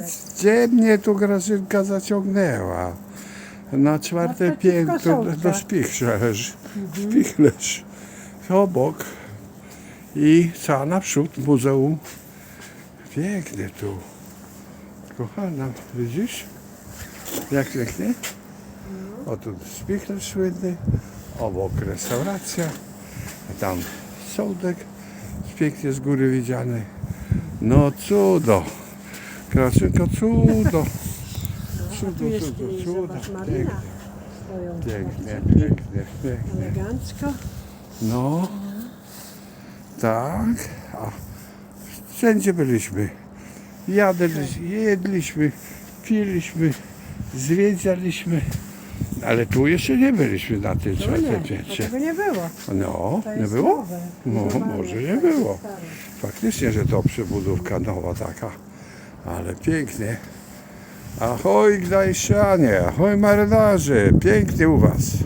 gdzie mnie tu Grażynka zaciągnęła? Na czwarte Naprzeciwko piętro do, do sołca. spichlerz. Spichlerz. Obok. I co naprzód muzeum. Pięknie tu. Kochana, widzisz? Jak pięknie? O tu spichlerz słynny. Obok restauracja. A tam sołdek pięknie z góry widziany. No cudo. Kraszynko, cudo. Tu Cudo, cudo, cudo. Pięknie, pięknie, pięknie, pięknie. Elegancko. No, tak. A wszędzie byliśmy. Jadliśmy, jedliśmy, piliśmy, zwiedzaliśmy. Ale tu jeszcze nie byliśmy na tym No czwartym to piętrze. tego nie było. No, To nie jest było? nowe. No, może nie było. stare. Faktycznie, że to przebudówka nowa taka. Ale pięknie. Ahoj Gdańszczanie, ahoj marynarze, pięknie u was.